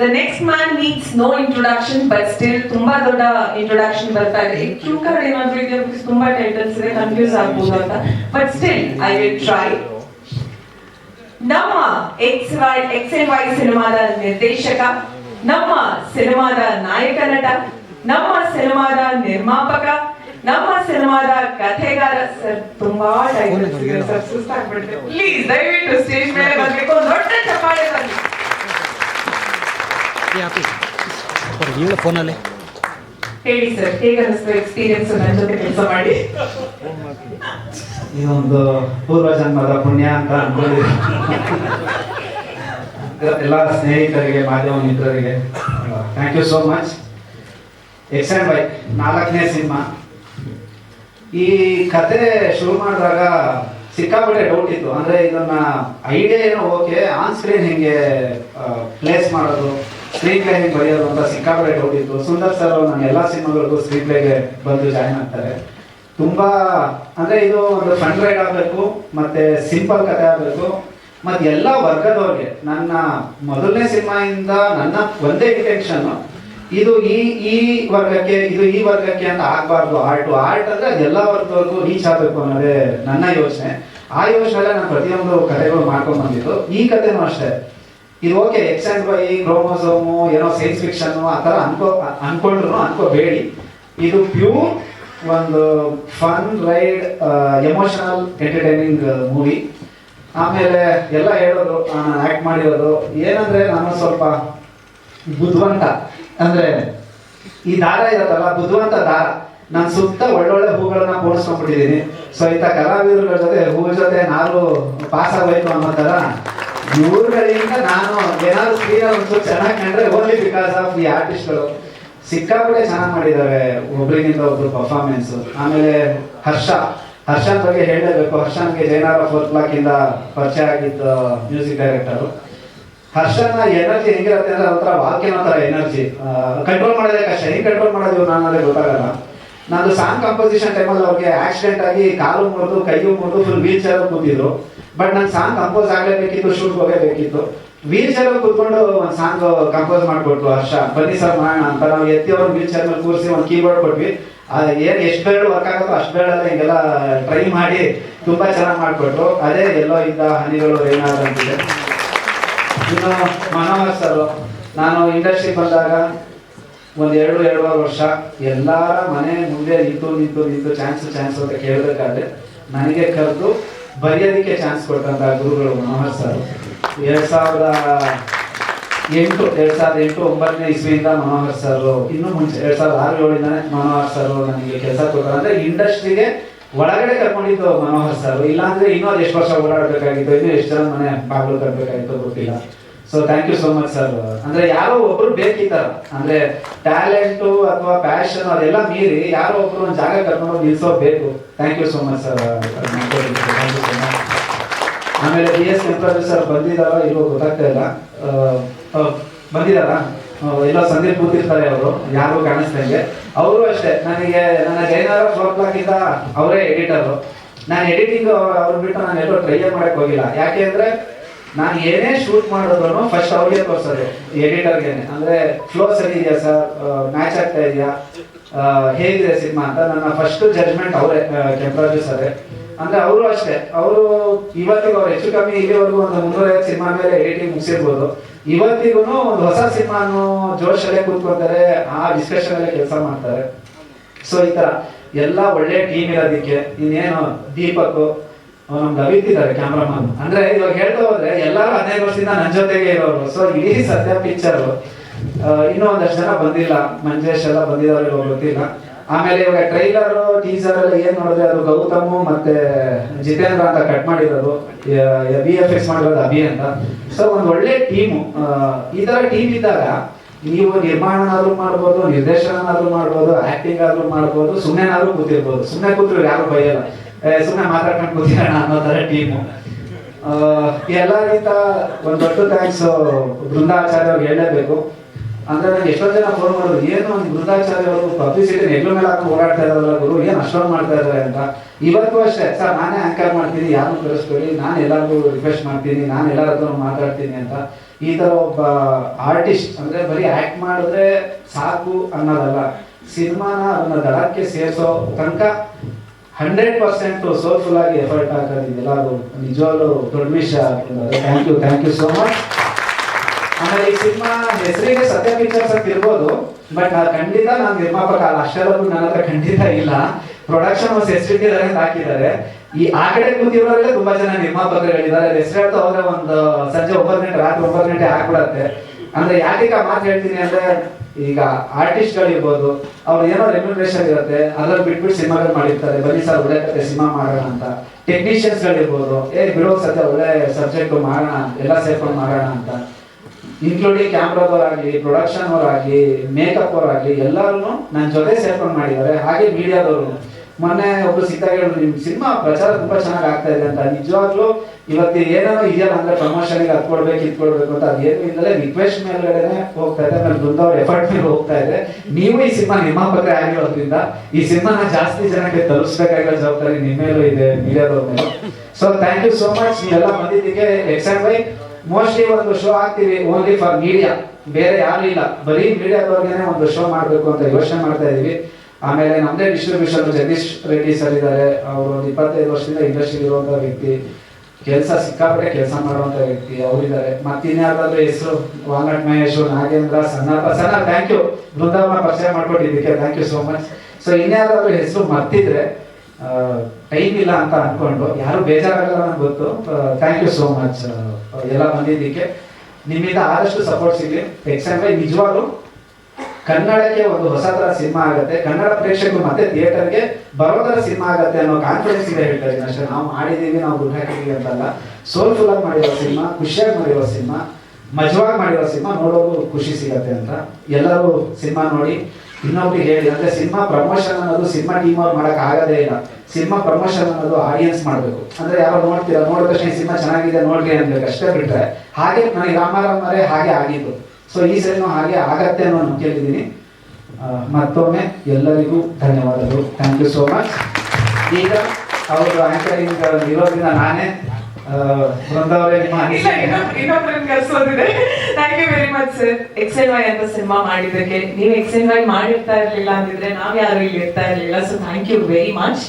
The next man needs no introduction but still ತುಂಬಾ ದೊಡ್ಡ introduction ಬರ್ತಾ ಇದೆ. ಕಾರ್ಡ್ ಏನಾದ್ರು ಇದೆ ತುಂಬಾ ಟೈಟಲ್ಸ್ ಇದೆ ಕನ್ಫ್ಯೂಸ್ ಆಗ್ಬೋದು ಅಂತ. But still I will try ನಮ್ಮ X Y X and Y ಸಿನಿಮಾದ ನಿರ್ದೇಶಕ, ನಮ್ಮ ಸಿನಿಮಾದ ನಾಯಕ ನಟ, ನಮ್ಮ ಸಿನಿಮಾದ ನಿರ್ಮಾಪಕ, ನಮ್ಮ ಸಿನಿಮಾದ ಕಥೆಗಾರ. ಸರ್ ತುಂಬಾ ಟೈಟಲ್ಸ್ ಇದೆ. ಸರ್ ಸುಸ್ತಾಗ್ಬಿಡುತ್ತೆ ಪ್ಲೀಸ್ ದಯವಿಟ್ಟು ಸ್ಟೇಜ್ ಮೇಲೆ ಬರ್ಬೇಕು ದೊಡ್ಡ ಇಲ್ಲ ಫೋನಲ್ಲಿ ಹೇಳಿ ಸರ್ ಹೇಗೆ ಅನಿಸ್ತು ಎಕ್ಸ್ಪೀರಿಯನ್ಸ್ ನನ್ನ ಜೊತೆ ಕೆಲಸ ಮಾಡಿ? ಇದೊಂದು ಪೂರ್ವ ಜನ್ಮದ ಪುಣ್ಯ ಅಂತ ಅನ್ಕೊಂಡಿದ್ದೀನಿ ಎಲ್ಲ ಸ್ನೇಹಿತರಿಗೆ ಮಾಧ್ಯಮ ಮಿತ್ರರಿಗೆ thank you so much X and Y ನಾಲ್ಕನೇ ಸಿನಿಮಾ ಈ ಕತೆ ಶುರು ಮಾಡಿದಾಗ ಸಿಕ್ಕಾಪಟ್ಟೆ ಡೌಟ್ ಇತ್ತು. ಅಂದ್ರೆ ಇದನ್ನ ಐಡಿಯಾ ಏನೋ ಓಕೆ ಆನ್ ಸ್ಕ್ರೀನ್ ಹೆಂಗೆ ಪ್ಲೇಸ್ ಮಾಡೋದು. ಸ್ಕ್ರೀನ್ ಪ್ಲೇ ಹೆಂಗೆ ಬರೆಯೋದು ಅಂತ ಸಿಕ್ಕಾಪಟ್ಟೆ ಇತ್ತು. ಸುಂದರ್ ಸರ್ ಅವರು ನನ್ನ ಎಲ್ಲ ಸಿನಿಮಾಗಳಿಗೂ ಸ್ಕ್ರೀನ್ ಪ್ಲೇಗೆ ಬಂದು ಜಾಯ್ನ್ ಆಗ್ತಾರೆ. ತುಂಬಾ, ಅಂದ್ರೆ ಇದು ಒಂದು ಫಂಡ್ ರೈಡ್ ಆಗಬೇಕು, ಮತ್ತೆ ಸಿಂಪಲ್ ಕಥೆ ಆಗಬೇಕು. ಮತ್ತೆ ಎಲ್ಲ ವರ್ಗದವ್ರಿಗೆ, ನನ್ನ ಮೊದಲನೇ ಸಿನಿಮಾಯಿಂದ ನನ್ನ ಒಂದೇ ಇಂಟೆನ್ಷನ್ ಇದು ಈ ಈ ವರ್ಗಕ್ಕೆ, ಇದು ಈ ವರ್ಗಕ್ಕೆ ಅಂತ ಆಗಬಾರ್ದು, ಆರ್ಟ್. ಆರ್ಟ್ ಅಂದ್ರೆ ಅದೆಲ್ಲ ವರ್ಗದವರೆಗೂ ರೀಚ್ ಆಗಬೇಕು ಅನ್ನೋದೇ ನನ್ನ ಯೋಚನೆ. ಆ ಯೋಚನೆ ನಾನು ಪ್ರತಿಯೊಂದು ಕಥೆಗಳು ಮಾಡ್ಕೊಂಡು ಬಂದಿದ್ದು. ಈ ಕಥೆನೂ ಅಷ್ಟೇ. ಇದು okay X and Y chromosome ಏನೋ ಸೈನ್ಸ್ ಫಿಕ್ಷನ್ ಆ ಥರ ಅನ್ಕೋ ಅನ್ಕೊಂಡ್ರು ಅನ್ಕೋಬೇಡಿ. ಇದು ಪ್ಯೂರ್ ಒಂದು fun ride emotional entertaining movie ಆಮೇಲೆ ಎಲ್ಲ ಹೇಳೋದು ನಾನು ಆಕ್ಟ್ ಮಾಡಿರೋದು, ಏನಂದ್ರೆ ನಾನು ಸ್ವಲ್ಪ ಬುದ್ಧಿವಂತ. ಅಂದ್ರೆ ಈ ದಾರ ಇರತ್ತಲ್ಲ, ಬುದ್ಧಿವಂತ ದಾರ. ನಾನು ಸುತ್ತ ಒಳ್ಳೊಳ್ಳೆ ಹೂಗಳನ್ನ ಕೂಡಿಸ್ಕೊಂಡ್ಬಿಟ್ಟಿದ್ದೀನಿ. ಸೊ ಇಂಥ ಕಲಾವಿದರುಗಳ ಜೊತೆ ಹೂ ಜೊತೆ ನಾನು ಪಾಸ್ ಆಗಬೇಕು ಅನ್ನೋ ತರ ಇವ್ರುಗಳಿಂದ ನಾನು ಏನಾದ್ರು ಸ್ತ್ರೀಯ ಒಂದು ಚೆನ್ನಾಗಿ ಕಂಡ್ರೆ ಓನ್ಲಿ ಬಿಕಾಸ್ ಆಫ್ ದಿ ಆರ್ಟಿಸ್ಟ್ಗಳು ಸಿಕ್ಕಾಪಟ್ಟೆ ಚೆನ್ನಾಗಿ ಮಾಡಿದ್ದಾರೆ ಒಬ್ರಿಗಿಂತ ಒಬ್ರು ಪರ್ಫಾರ್ಮೆನ್ಸ್ ಆಮೇಲೆ ಹರ್ಷ. ಹರ್ಷನ್ ಬಗ್ಗೆ ಹೇಳಲೇಬೇಕು. ಹರ್ಷನ್ಗೆ ಜೈನಾರ ಫೋರ್ ಬ್ಲಾಕ್ ಇಂದ ಪರಿಚಯ ಆಗಿದ್ದ ಮ್ಯೂಸಿಕ್ ಡೈರೆಕ್ಟರ್ ಹರ್ಷನ ಎನರ್ಜಿ ಹೆಂಗಿರುತ್ತೆ ಅಂದ್ರೆ ಒಂಥರ ವಾಕ್ಯನ ಒಂಥರ ಎನರ್ಜಿ ಕಂಟ್ರೋಲ್ ಮಾಡೋದೇ ಕಷ್ಟ ಹೆಂಗ್ ಕಂಟ್ರೋಲ್ ಮಾಡೋದು ನಾನು ಅದೇ ಗೊತ್ತಾಗಲ್ಲ. ನಂದು ಸಾಂಗ್ ಕಂಪೋಸಿಷನ್ ಟೈಮಲ್ಲಿ ಅವ್ರಿಗೆ ಆಕ್ಸಿಡೆಂಟ್ ಆಗಿ ಕಾಲು ಮುರಿದು, ಕೈಯು ಮುರಿದು ಫುಲ್ ವೀಲ್ ಚೇರ್ ಕೂತಿದ್ರು. ಬಟ್ ನಾನು ಸಾಂಗ್ ಕಂಪೋಸ್ ಆಗಲೇಬೇಕಿತ್ತು ಶೂಟ್ ಹೋಗಲೇಬೇಕಿತ್ತು. ವೀಲ್ ಚೇರ್ ಕೂತ್ಕೊಂಡು ಒಂದು ಸಾಂಗ್ ಕಂಪೋಸ್ ಮಾಡ್ಕೊಟ್ರು ಹರ್ಷ. ಬನ್ನಿ ಸರ್ ಮಾಡೋಣ ಅಂತ ನಾವು ಎತ್ತಿ ಅವ್ರು ವೀಲ್ ಚೇರ್ ಮೇಲೆ ಕೂರಿಸಿ ಒಂದು ಕೀಬೋರ್ಡ್ ಕೊಟ್ವಿ. ಏನ್ ಎಷ್ಟು ಬೇಡ ವರ್ಕ್ ಆಗುತ್ತೋ ಅಷ್ಟು ಬೇಡಲ್ಲ ಹಿಂಗೆಲ್ಲ ಟ್ರೈ ಮಾಡಿ ತುಂಬಾ ಚೆನ್ನಾಗಿ ಮಾಡ್ಕೊಟ್ರು. ಅದೇ ಎಲ್ಲೋ ಇದ್ದ ಹನಿಗಳು ಏನಾದ್ರು ಅಂತಿದೆ. ಇನ್ನು ಮನೋಹರ್ ಸರ್ ನಾನು ಇಂಡಸ್ಟ್ರಿ ಬಂದಾಗ ಒಂದ್ ಎರಡು ಎರಡೂವರೆ ವರ್ಷ ಎಲ್ಲರ ಮನೆ ಮುಂದೆ ನಿಂತು ನಿಂತು ನಿಂತು ಚಾನ್ಸ್ ಚಾನ್ಸ್ ಅಂತ ಕೇಳಬೇಕಾದ್ರೆ ನನಗೆ ಕರೆದು ಬರೆಯೋದಕ್ಕೆ ಚಾನ್ಸ್ ಕೊಟ್ಟಂತ ಗುರುಗಳು ಮನೋಹರ್ ಸರ್ ಎರಡ್ ಸಾವಿರದ ಎಂಟು, ಎರಡ್ ಸಾವಿರದ ಎಂಟು ಒಂಬತ್ತನೇ ಇಸ್ವಿಯಿಂದ ಮನೋಹರ್ ಸರ್ ಇನ್ನೂ ಮುಂಚೆ, ಎರಡ್ ಸಾವಿರದ ಆರು ಏಳಿಂದಾನೆ ಮನೋಹರ್ ಸರ್ ನನಗೆ ಕೆಲಸ ಕೊಡ್ತಾರೆ ಅಂದ್ರೆ ಇಂಡಸ್ಟ್ರಿಗೆ ಒಳಗಡೆ ಕರ್ಕೊಂಡಿದ್ದು ಮನೋಹರ್ ಸರ್ ಇಲ್ಲಾಂದ್ರೆ ಇನ್ನೂ ಎಷ್ಟು ವರ್ಷ ಓಡಾಡಬೇಕಾಗಿತ್ತು, ಇನ್ನೂ ಎಷ್ಟು ಜನ ಮನೆ ಬಾಗಿಲು ತರಬೇಕಾಗಿತ್ತು ಗೊತ್ತಿಲ್ಲ. So thank you so much sir ಅಂದ್ರೆ ಯಾರೋ ಒಬ್ರು ಬೇಕಿತ್ತಾರ ಅಂದ್ರೆ ಟ್ಯಾಲೆಂಟು ಅಥವಾ ಪ್ಯಾಷನ್ ಅದೆಲ್ಲ ಮೀರಿ ಯಾರೋ ಒಬ್ರು ಒಂದು ಜಾಗ ಕರ್ಕೊಂಡು ನಿಲ್ಸೋ ಬೇಕು thank you so much sir ಆಮೇಲೆ ಬಿ ಎಸ್ ಕೆಂಪರಾಜು ಸರ್ ಬಂದಿದಾರ ಇರೋ ಗೊತ್ತಾಗ್ತಾ ಇಲ್ಲ. ಬಂದಿದಾರ ಎಲ್ಲ ಸಂದೀಪ್ ಕೂತಿರ್ತಾರೆ ಅವರು ಯಾರು ಕಾಣಿಸ್ದಂಗೆ ಅವರು ಅಷ್ಟೇ, ನನಗೆ, ನನ್ನ ಜೈನಾರ ಇಂದ ಅವರೇ ಎಡಿಟರ್ ನಾನು ಎಡಿಟಿಂಗ್ ಅವ್ರು ಬಿಟ್ಟು ನಾನು ಎಲ್ಲೋ ಟ್ರೈ ಮಾಡಕ್ ಹೋಗಿಲ್ಲ. ಯಾಕೆ ಅಂದ್ರೆ ನಾನು ಏನೇ ಶೂಟ್ ಮಾಡಿದ್ರು ಫಸ್ಟ್ ಅವ್ರಿಗೆ ತೋರಿಸೋದು ಎಡಿಟರ್ಗೆನೆ ಅಂದ್ರೆ ಫ್ಲೋ ಸರಿ ಇದೆಯಾ ಸರ್ ಮ್ಯಾಚ್ ಆಗ್ತಾ ಇದೆಯಾ? ಹೇಗಿದೆ ಸಿನಿಮಾ ಅಂತ ನನ್ನ ಫಸ್ಟ್ ಜಡ್ಜ್ಮೆಂಟ್ ಅವರೇ ಕೆಂಪರಾಜು ಸರ್ ಅಂದ್ರೆ ಅವರು ಅಷ್ಟೇ. ಅವರು ಇವತ್ತಿಗೂ ಅವ್ರು ಹೆಚ್ಚು ಕಮ್ಮಿ ಇಲ್ಲಿವರೆಗೂ ಒಂದು ಮುನ್ನೂರೈವತ್ತು ಸಿನಿಮಾ ಮೇಲೆ ಎಡಿಟಿಂಗ್ ಮುಗಿಸಿರ್ಬೋದು. ಇವತ್ತಿಗೂ ಒಂದು ಹೊಸ ಸಿನಿಮಾನು ಜೋಶಲ್ಲೇ ಕೂತ್ಕೊತಾರೆ, ಆ ಡಿಸ್ಕಷನ್ ಅಲ್ಲೇ ಕೆಲಸ ಮಾಡ್ತಾರೆ. ಸೊ ಈ ತರ ಎಲ್ಲ ಒಳ್ಳೆ ಟೀಮ್ ಇರೋದಕ್ಕೆ, ಇನ್ನೇನು ದೀಪಕ್ ನಮ್ ರವಿತ್ ಇದ್ದಾರೆ ಕ್ಯಾಮ್ರಾಮನ್ ಅಂದ್ರೆ ಇವಾಗ ಹೇಳ್ತಾ ಹೋದ್ರೆ ಎಲ್ಲರೂ ಹದಿನೈದು ವರ್ಷದಿಂದ ನನ್ನ ಜೊತೆಗೆ ಇರೋರು. ಸೊ ಇಡೀ ಸದ್ಯ ಪಿಕ್ಚರ್ ಇನ್ನೂ ಒಂದಷ್ಟು ಜನ ಬಂದಿಲ್ಲ. ಮಂಜೇಶ್ ಎಲ್ಲ ಬಂದಿದ್ದಾರೆ ಗೊತ್ತಿಲ್ಲ. ಆಮೇಲೆ ಇವಾಗ ಟ್ರೈಲರ್ ಟೀಸರ್ ಎಲ್ಲ ಏನ್ ನೋಡಿದ್ರೆ ಅದು ಗೌತಮ್ ಮತ್ತೆ ಜಿತೇಂದ್ರ ಅಂತ ಕಟ್ ಮಾಡಿರೋದು. ಬಿ ಎಫ್ ಎಕ್ಸ್ ಮಾಡಿರೋದು ಅಭಿ ಅಂತ. ಸೊ ಒಂದ್ ಒಳ್ಳೆ ಟೀಮು ಈ ತರ ಟೀಮ್ ಇದ್ದಾಗ ನೀವು ನಿರ್ಮಾಣನಾದ್ರೂ ಮಾಡ್ಬೋದು, ನಿರ್ದೇಶನನಾದ್ರೂ ಮಾಡ್ಬೋದು ಆಕ್ಟಿಂಗ್ ಆದ್ರೂ ಮಾಡ್ಬೋದು ಸುಮ್ಮನೆನಾದ್ರೂ ಕೂತಿರ್ಬೋದು. ಸುಮ್ಮನೆ ಕೂತ್ರು ಯಾರು ಬೈಯಲ್ಲ. ಸುಮ್ಮನೆ ಮಾತಾಡ್ಕೊಂಡು ಕೂತಿರೋಣ ಅನ್ನೋ ತರ ಟೀಮು ಎಲ್ಲರಿಗಿಂತ ಒಂದು ದೊಡ್ಡ ಥ್ಯಾಂಕ್ಸ್ ಬೃಂದಾಚಾರ್ಯ ಅವ್ರಿಗೆ ಹೇಳಲೇಬೇಕು. ಅಂದ್ರೆ ನಂಗೆ ಎಷ್ಟೋ ಜನ ಫೋನ್ ಮಾಡೋದು ಏನು ಒಂದು ಬೃಂದಾಚಾರ್ಯ ಅವರು ಪಬ್ಲಿಸಿಟಿ ನೆಗ್ಲು ಮೇಲೆ ಹಾಕಿ ಓಡಾಡ್ತಾ ಇದಾರಲ್ಲ ಗುರು, ಏನು ಅಷ್ಟೊಂದು ಮಾಡ್ತಾ ಇದ್ದಾರೆ ಅಂತ? ಇವತ್ತು ಅಷ್ಟೇ, ಸರ್, ನಾನೇ ಆಂಕರ್ ಮಾಡ್ತೀನಿ, ಯಾರು ಕಳಿಸ್ಬೇಡಿ ನಾನು ಎಲ್ಲರಿಗೂ ರಿಕ್ವೆಸ್ಟ್ ಮಾಡ್ತೀನಿ, ನಾನು ಎಲ್ಲರ ಮಾತಾಡ್ತೀನಿ ಅಂತ. ಈ ತರ ಒಬ್ಬ ಆರ್ಟಿಸ್ಟ್ ಅಂದ್ರೆ ಬರೀ ಆಕ್ಟ್ ಮಾಡಿದ್ರೆ ಸಾಕು ಅನ್ನೋದಲ್ಲ, ಸಿನಿಮಾನ ಅದನ್ನ ದಳಕ್ಕೆ ಸೇರಿಸೋ ತನಕ ಹಂಡ್ರೆಡ್ ಪರ್ಸೆಂಟ್ ಸೋಲ್ಫುಲ್ ಆಗಿ ಎಫರ್ಟ್ ಹಾಕೋದು ಎಲ್ಲರೂ ನಿಜವಾಗ್ಲೂ ದೊಡ್ಡ thank you thank you so much ಆಮೇಲೆ ಈ ಸಿನಿಮಾ ಹೆಸರಿಗೆ ಸತ್ಯ ಪಿಕ್ಚರ್ಸ್ ಅಂತ ಇರ್ಬೋದು ಬಟ್ ಖಂಡಿತ ನಾನು ನಿರ್ಮಾಪಕ ಅಷ್ಟೆಲ್ಲರೂ ನನ್ನ ಹತ್ರ ಖಂಡಿತ ಇಲ್ಲ. ಪ್ರೊಡಕ್ಷನ್ ಹೊಸ ಹೆಸರಿಟ್ಟಿದ್ದಾರೆ ಅಂತ ಹಾಕಿದ್ದಾರೆ. ಈ ಆ ಕಡೆ ಕೂತಿರೋರಲ್ಲೇ ತುಂಬಾ ಜನ ನಿರ್ಮಾಪಕರುಗಳಿದ್ದಾರೆ. ಹೆಸರು ಹೇಳ್ತಾ ಹೋದ್ರೆ ಒಂದು ಸಂಜೆ ಒಂಬತ್ತು ಗಂಟೆ, ರಾತ್ರಿ ಒಂಬತ್ತು ಗಂಟೆ ಆಗ್ಬಿಡತ್ತೆ. ಅಂದ್ರೆ ಯಾಕೆ ಮಾತು ಹೇಳ್ತೀನಿ ಅಂದ್ರೆ ಈಗ ಆರ್ಟಿಸ್ಟ್ ಗಳಿರ್ಬೋದು, ಅವ್ರು ಏನೋ ರೆಮ್ಯುನರೇಷನ್ ಇರುತ್ತೆ ಅದನ್ನು ಬಿಟ್ಬಿಟ್ಟು ಸಿನಿಮಾಗಳು ಮಾಡಿರ್ತಾರೆ, ಬನ್ನಿ ಸರ್ ಒಳ್ಳೆ ಕತೆ ಸಿನಿಮಾ ಮಾಡೋಣ ಅಂತ. ಟೆಕ್ನಿಷಿಯನ್ಸ್ ಗಳಿರ್ಬೋದು, ಏ ಬಿಡೋ ಸತ್ಯ, ಒಳ್ಳೆ ಸಬ್ಜೆಕ್ಟ್ ಮಾಡೋಣ ಎಲ್ಲ ಸೇರ್ಕೊಂಡು ಮಾಡೋಣ ಅಂತ. ಇನ್ಕ್ಲೂಡಿಂಗ್ ಕ್ಯಾಮ್ರಾದವರಾಗಲಿ ಪ್ರೊಡಕ್ಷನ್ ಅವರಾಗಲಿ ಮೇಕಪ್ ಅವರಾಗಲಿ ಎಲ್ಲರೂ ನನ್ನ ಜೊತೆ ಸೇರ್ಕೊಂಡು ಮಾಡಿದ್ದಾರೆ, ಹಾಗೆ ಮೀಡಿಯಾದವರು ಮೊನ್ನೆ ಒಬ್ರು ಸಿಕ್ಕಾಗ ಹೇಳಿದ್ರು, ನಿಮ್ ಸಿನಿಮಾ ಪ್ರಚಾರ ತುಂಬಾ ಚೆನ್ನಾಗಿ ಆಗ್ತಾ ಇದೆ ಅಂತ. ನಿಜವಾಗ್ಲೂ ಇವತ್ತು ಏನಾದ್ರು ಇದೆಯಲ್ಲ ಅಂದ್ರೆ ಪ್ರಮೋಷನ್ಗೆ ಕೊಡ್ಬೇಕು ಅಂತ ಅದೇನು ಇಲ್ಲದೆ ರಿಕ್ವೆಸ್ಟ್ ಮೇಲ್ಗಡೆನೆ ಹೋಗ್ತಾ ಇದೆ, ಆಮೇಲೆ ಬೃಂದವ್ರ ಎಫರ್ಟ್ ಮೇಲೆ ಹೋಗ್ತಾ ಇದೆ. ನೀವು ಈ ಸಿನಿಮಾ ನಿರ್ಮಾಪಕರೇ ಆಗಿರೋದ್ರಿಂದ ಈ ಸಿನಿಮಾನ ಜಾಸ್ತಿ ಜನಕ್ಕೆ ತಲುಪಿಸ್ಬೇಕಾಗಿರೋ ಜವಾಬ್ದಾರಿ ನಿಮ್ಮ ಮೇಲೂ ಇದೆ, ಮೀಡಿಯಾದವ್ರ ಮೇಲೆ. So thank you so much ನೀವೆಲ್ಲ ಬಂದಿದ್ದಕ್ಕೆ ಎಕ್ಸಾಮ್ ಬೈ ಮೋಸ್ಟ್ಲಿ ಒಂದು ಶೋ ಹಾಕ್ತೀವಿ ಓನ್ಲಿ ಫಾರ್ ಮೀಡಿಯಾ ಬೇರೆ ಯಾರು ಇಲ್ಲ. ಬರೀ ಮೀಡಿಯಾದವ್ರಿಗೇನೆ ಒಂದು ಶೋ ಮಾಡಬೇಕು ಅಂತ ಯೋಚನೆ ಮಾಡ್ತಾ ಇದೀವಿ. ಆಮೇಲೆ ನಮ್ದೇ ಡಿಸ್ಟ್ರಿಬ್ಯೂಷನ್ ಜಗದೀಶ್ ರೆಡ್ಡಿ ಸರ್ ಇದ್ದಾರೆ. ಅವರು ಒಂದು ಇಪ್ಪತ್ತೈದು ವರ್ಷದಿಂದ ಇಂಡಸ್ಟ್ರಿ ಇರುವಂತ ವ್ಯಕ್ತಿ. ಕೆಲಸ ಸಿಕ್ಕಾಪಟ್ಟೆ ಕೆಲಸ ಮಾಡುವಂತ ವ್ಯಕ್ತಿ ಅವರಿದ್ದಾರೆ. ಮತ್ತೆ ಇನ್ಯಾರ್ದಾದ್ರೂ ಹೆಸರು ವಾಲ್ನಟ್ ಮಹೇಶ್, ನಾಗೇಂದ್ರ, ಸಣ್ಣಪ್ಪ. ಸಣ್ಣ ಥ್ಯಾಂಕ್ ಯು ಬೃಂದಾವನ ಪರಿಚಯ ಮಾಡ್ಕೊಟ್ಟಿದ್ದಕ್ಕೆ thank you so much so ಇನ್ಯಾರ್ದಾದ್ರೂ ಹೆಸರು ಮರ್ತಿದ್ರೆ ಟೈಮ್ ಇಲ್ಲ ಅಂತ ಅನ್ಕೊಂಡು, ಯಾರು ಬೇಜಾರಾಗಲ್ಲ ನನಗೆ ಗೊತ್ತು. ಥ್ಯಾಂಕ್ ಯು ಸೋ ಮಚ್ ಎಲ್ಲ ಬಂದಿದ್ದಕ್ಕೆ. ನಿಮ್ಮಿಂದ ಆದಷ್ಟು ಸಪೋರ್ಟ್ ಸಿಗಲಿ. ಎಕ್ಸಾಂಪಲ್ ನಿಜವಾಗ್ಲೂ ಕನ್ನಡಕ್ಕೆ ಒಂದು ಹೊಸ ತರ ಸಿನಿಮಾ ಆಗುತ್ತೆ. ಕನ್ನಡ ಪ್ರೇಕ್ಷಕರು ಮತ್ತೆ ಥಿಯೇಟರ್ಗೆ ಬರೋ ತರ ಸಿನಿಮಾ ಆಗುತ್ತೆ ಅನ್ನೋ ಕಾನ್ಫಿಡೆನ್ಸ್ ಇದೆ ಹೇಳ್ತಾ ಅಷ್ಟೇ. ನಾವು ಮಾಡಿದೀವಿ ನಾವು ಹಾಕಿದೀವಿ ಅಂತಲ್ಲ. ಸೋಲ್ಫುಲ್ ಆಗಿ ಮಾಡಿರೋ ಸಿನಿಮಾ, ಖುಷಿಯಾಗಿ ಮಾಡಿರೋ ಸಿನಿಮಾ, ಮಜವಾಗಿ ಮಾಡಿರೋ ಸಿನಿಮಾ ನೋಡೋದು ಖುಷಿ ಸಿಗತ್ತೆ ಅಂತ. ಎಲ್ಲರೂ ಸಿನಿಮಾ ನೋಡಿ. ಇನ್ನೊಬ್ರಿಗೆ ಹೇಳಿ, ಅಂದ್ರೆ ಸಿನಿಮಾ ಪ್ರಮೋಷನ್ ಅನ್ನೋದು ಸಿನಿಮಾ ಟೀಮ್ ಅವ್ರು ಮಾಡಕ್ ಆಗದೇ ಇಲ್ಲ. ಸಿನಿಮಾ ಪ್ರಮೋಷನ್ ಅನ್ನೋದು ಆಡಿಯನ್ಸ್ ಮಾಡಬೇಕು. ಅಂದ್ರೆ ಯಾರೋ ನೋಡ್ತೀರಾ, ನೋಡಿದ ತಕ್ಷಣ ಸಿನಿಮಾ ಚೆನ್ನಾಗಿದೆ, ನೋಡ್ರಿ ಅನ್ಬೇಕು ಅಷ್ಟೇ ಬಿಟ್ರೆ ಹಾಗೆ ನನಗೆ ರಾಮಾರಾಮರೇ ಹಾಗೆ ಆಗಿದ್ದು. ಸೊ ಈ ಸರಿನೂ ಹಾಗೆ ಆಗತ್ತೆ ಅನ್ನೋ ಆ, ಮತ್ತೊಮ್ಮೆ ಎಲ್ಲರಿಗೂ ಧನ್ಯವಾದಗಳು. ಥ್ಯಾಂಕ್ ಯು ಸೋ ಮಚ್ ಈಗ ಅವರು ಆಂಕರಿಂಗ್ ಇರೋದ್ರಿಂದ ನಾನೇ ಅಂತ ಸಿನಿಮಾ ಮಾಡಿದ್ದಕ್ಕೆ. ನೀವು ಎಕ್ಸೈನ್ ವೈ ಮಾಡಿರ್ತಾ ಇರ್ಲಿಲ್ಲ ಅಂದಿದ್ರೆ ನಾವ್ ಯಾರು ಇಲ್ಲಿ ಇರ್ತಾ ಇರ್ಲಿಲ್ಲ. So thank you very much